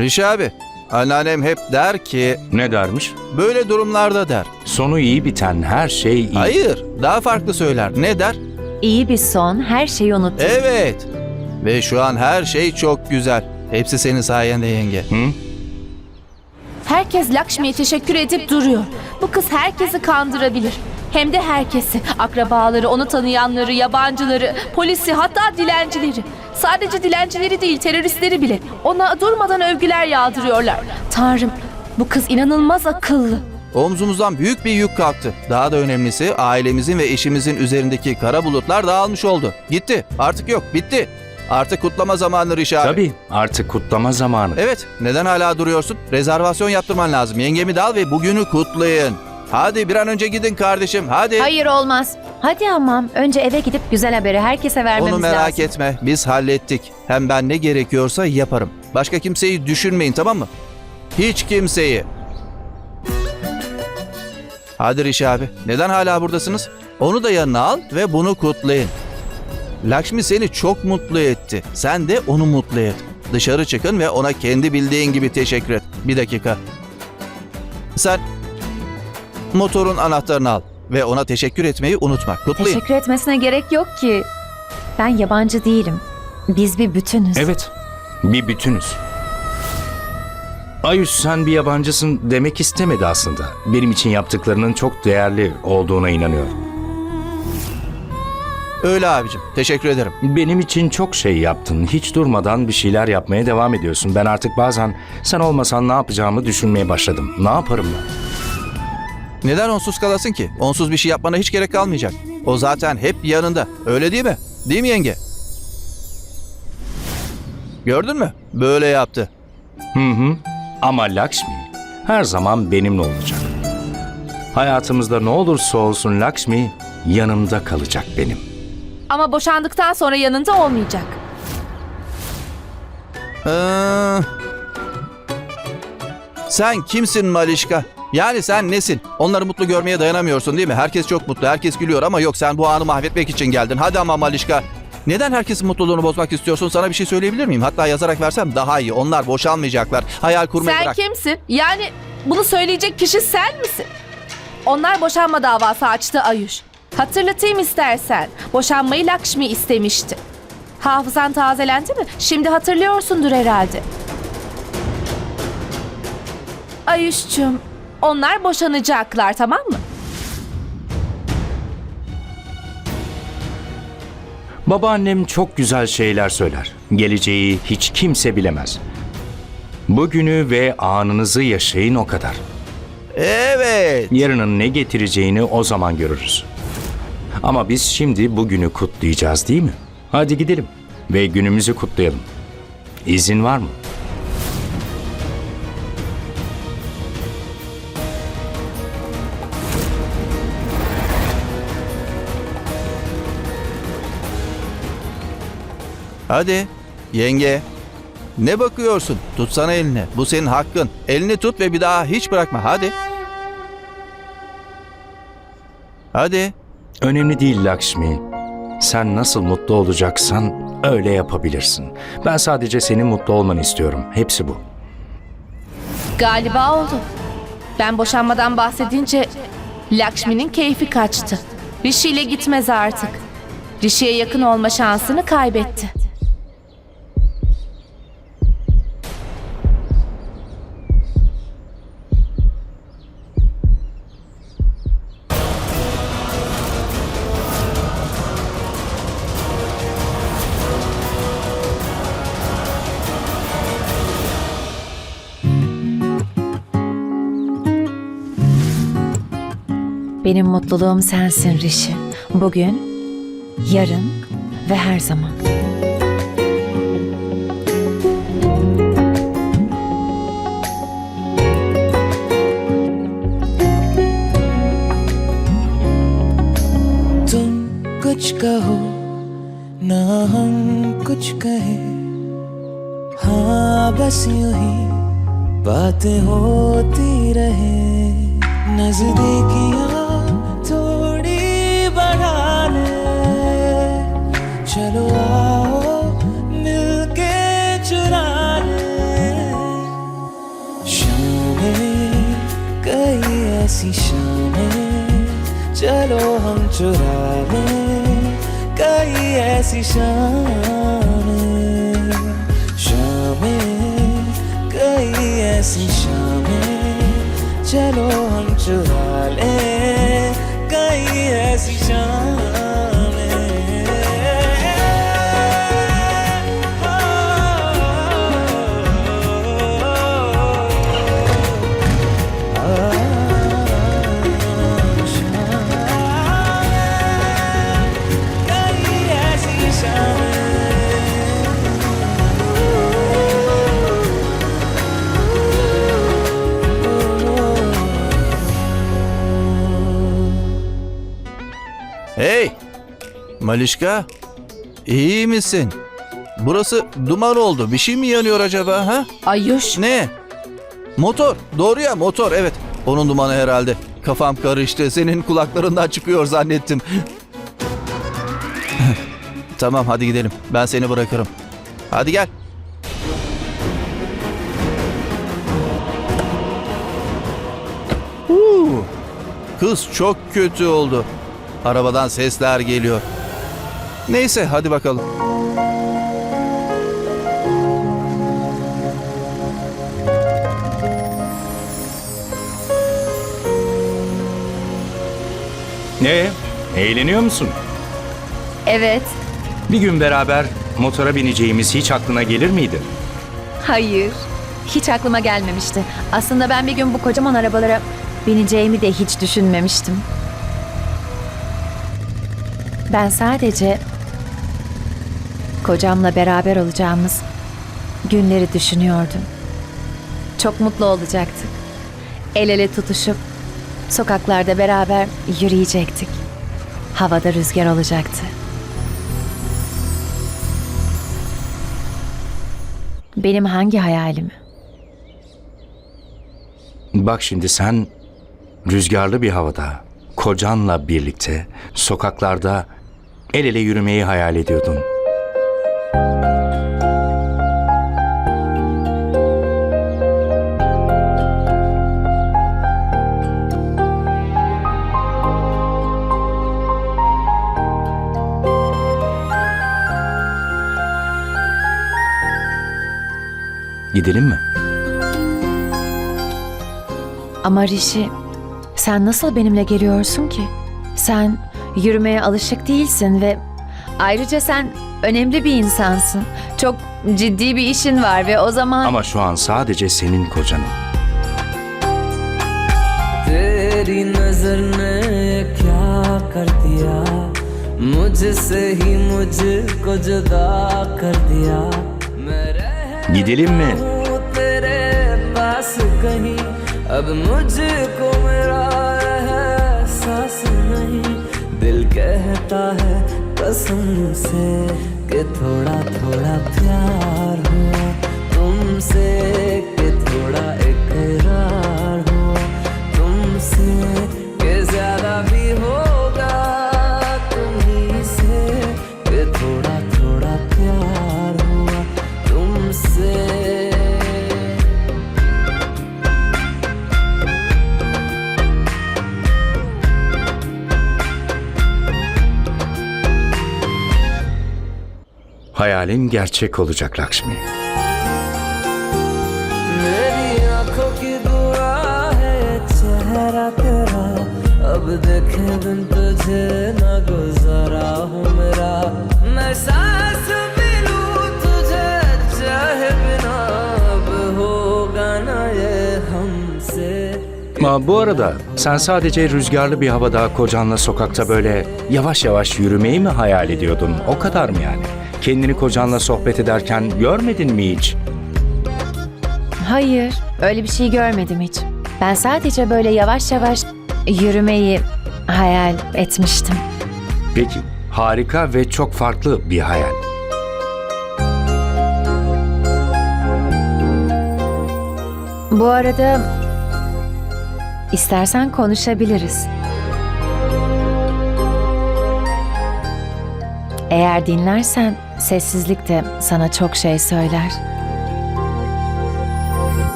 Rişi abi, anneannem hep der ki Ne dermiş? böyle durumlarda der. Sonu iyi biten her şey iyi. Hayır, daha farklı söyler. Ne der? İyi bir son her şeyi unutur. Evet. Ve şu an her şey çok güzel. Hepsi senin sayende yenge. Hı? Herkes Lakshmi'ye teşekkür edip duruyor. Bu kız herkesi kandırabilir. Hem de herkesi. Akrabaları, onu tanıyanları, yabancıları, polisi hatta dilencileri. Sadece dilencileri değil teröristleri bile. Ona durmadan övgüler yağdırıyorlar. Tanrım bu kız inanılmaz akıllı. Omzumuzdan büyük bir yük kalktı. Daha da önemlisi ailemizin ve eşimizin üzerindeki kara bulutlar dağılmış oldu. Gitti. Artık yok. Bitti. Artık kutlama zamanı Rişi abi. Tabii artık kutlama zamanı. Evet. Neden hala duruyorsun? Rezervasyon yaptırman lazım. Yengemi de al ve bugünü kutlayın. Hadi bir an önce gidin kardeşim. Hadi. Hayır olmaz. Hadi ama önce eve gidip güzel haberi herkese vermemiz Onu merak lazım. etme. Biz hallettik. Hem ben ne gerekiyorsa yaparım. Başka kimseyi düşünmeyin tamam mı? Hiç kimseyi. Hadi Rişi abi. Neden hala buradasınız? Onu da yanına al ve bunu kutlayın. Lakshmi seni çok mutlu etti. Sen de onu mutlu et. Dışarı çıkın ve ona kendi bildiğin gibi teşekkür et. Bir dakika. Sen motorun anahtarını al ve ona teşekkür etmeyi unutma. Kutlayın. Teşekkür etmesine gerek yok ki. Ben yabancı değilim. Biz bir bütünüz. Evet, bir bütünüz. Ayüş sen bir yabancısın demek istemedi aslında. Benim için yaptıklarının çok değerli olduğuna inanıyorum. Öyle abicim. Teşekkür ederim. Benim için çok şey yaptın. Hiç durmadan bir şeyler yapmaya devam ediyorsun. Ben artık bazen sen olmasan ne yapacağımı düşünmeye başladım. Ne yaparım ben? Neden onsuz kalasın ki? Onsuz bir şey yapmana hiç gerek kalmayacak. O zaten hep yanında. Öyle değil mi? Değil mi yenge? Gördün mü? Böyle yaptı. Hı hı. Ama Lakshmi her zaman benimle olacak. Hayatımızda ne olursa olsun Lakshmi yanımda kalacak benim. Ama boşandıktan sonra yanında olmayacak. Ee, sen kimsin Malişka? Yani sen nesin? Onları mutlu görmeye dayanamıyorsun değil mi? Herkes çok mutlu, herkes gülüyor ama yok sen bu anı mahvetmek için geldin. Hadi ama Malişka. Neden herkesin mutluluğunu bozmak istiyorsun? Sana bir şey söyleyebilir miyim? Hatta yazarak versem daha iyi. Onlar boşanmayacaklar. Hayal kurmayı Sen bırak. kimsin? Yani bunu söyleyecek kişi sen misin? Onlar boşanma davası açtı Ayuş. Hatırlatayım istersen. Boşanmayı Lakshmi istemişti. Hafızan tazelendi mi? Şimdi hatırlıyorsundur herhalde. Ayuş'cum, onlar boşanacaklar tamam mı? Babaannem çok güzel şeyler söyler. Geleceği hiç kimse bilemez. Bugünü ve anınızı yaşayın o kadar. Evet. Yarının ne getireceğini o zaman görürüz. Ama biz şimdi bugünü kutlayacağız değil mi? Hadi gidelim ve günümüzü kutlayalım. İzin var mı? Hadi yenge. Ne bakıyorsun? Tutsana elini. Bu senin hakkın. Elini tut ve bir daha hiç bırakma. Hadi. Hadi. Önemli değil Lakshmi. Sen nasıl mutlu olacaksan öyle yapabilirsin. Ben sadece senin mutlu olmanı istiyorum. Hepsi bu. Galiba oldu. Ben boşanmadan bahsedince Lakshmi'nin keyfi kaçtı. Rishi ile gitmez artık. Rishi'ye yakın olma şansını kaybetti. Benim mutluluğum sensin Rişi. Bugün, yarın ve her zaman. तुम कुछ कहो ना हम कुछ कहे हाँ बस यूं ही बातें होती रहे नजदीकियां चलो आओ, मिलके चुरा शामें कई ऐसी शामें चलो हम चुरा लें कई ऐसी शामें शामें कई ऐसी शामें चलो हम चुरा लें, कई ऐसी शाम Malişka, iyi misin? Burası duman oldu. Bir şey mi yanıyor acaba ha? Ayuş. Ne? Motor. Doğru ya motor evet. Onun dumanı herhalde. Kafam karıştı. Senin kulaklarından çıkıyor zannettim. tamam hadi gidelim. Ben seni bırakırım. Hadi gel. Kız çok kötü oldu. Arabadan sesler geliyor. Neyse hadi bakalım. Ne? Eğleniyor musun? Evet. Bir gün beraber motora bineceğimiz hiç aklına gelir miydi? Hayır. Hiç aklıma gelmemişti. Aslında ben bir gün bu kocaman arabalara bineceğimi de hiç düşünmemiştim. Ben sadece kocamla beraber olacağımız günleri düşünüyordum. Çok mutlu olacaktık. El ele tutuşup sokaklarda beraber yürüyecektik. Havada rüzgar olacaktı. Benim hangi hayalim? Bak şimdi sen rüzgarlı bir havada kocanla birlikte sokaklarda el ele yürümeyi hayal ediyordun. Gidelim mi? Ama Rişi, sen nasıl benimle geliyorsun ki? Sen yürümeye alışık değilsin ve ayrıca sen önemli bir insansın. Çok ciddi bir işin var ve o zaman... Ama şu an sadece senin kocanım. तेरी नजर ने क्या कर दिया मुझसे ही मुझको जुदा कर दिया मैं रह Gidelim mi? अब मुझको मेरा एहसास नहीं दिल कहता है कसम से कि थोड़ा थोड़ा प्यार हुआ तुमसे कि थोड़ा Hayalin gerçek olacak Lakshmi. मेरी आंखों की दुआ है चेहरा तेरा अब देखे बिन तुझे न गुजारा हूँ मेरा मैं सांस भी लूं तुझे चाहे बिना अब होगा ना ये हमसे Ma bu arada sen sadece rüzgarlı bir havada kocanla sokakta böyle yavaş yavaş yürümeyi mi hayal ediyordun? O kadar mı yani? Kendini kocanla sohbet ederken görmedin mi hiç? Hayır, öyle bir şey görmedim hiç. Ben sadece böyle yavaş yavaş yürümeyi hayal etmiştim. Peki, harika ve çok farklı bir hayal. Bu arada istersen konuşabiliriz. Eğer dinlersen sessizlik de sana çok şey söyler.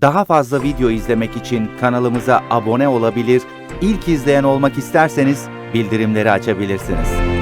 Daha fazla video izlemek için kanalımıza abone olabilir, ilk izleyen olmak isterseniz bildirimleri açabilirsiniz.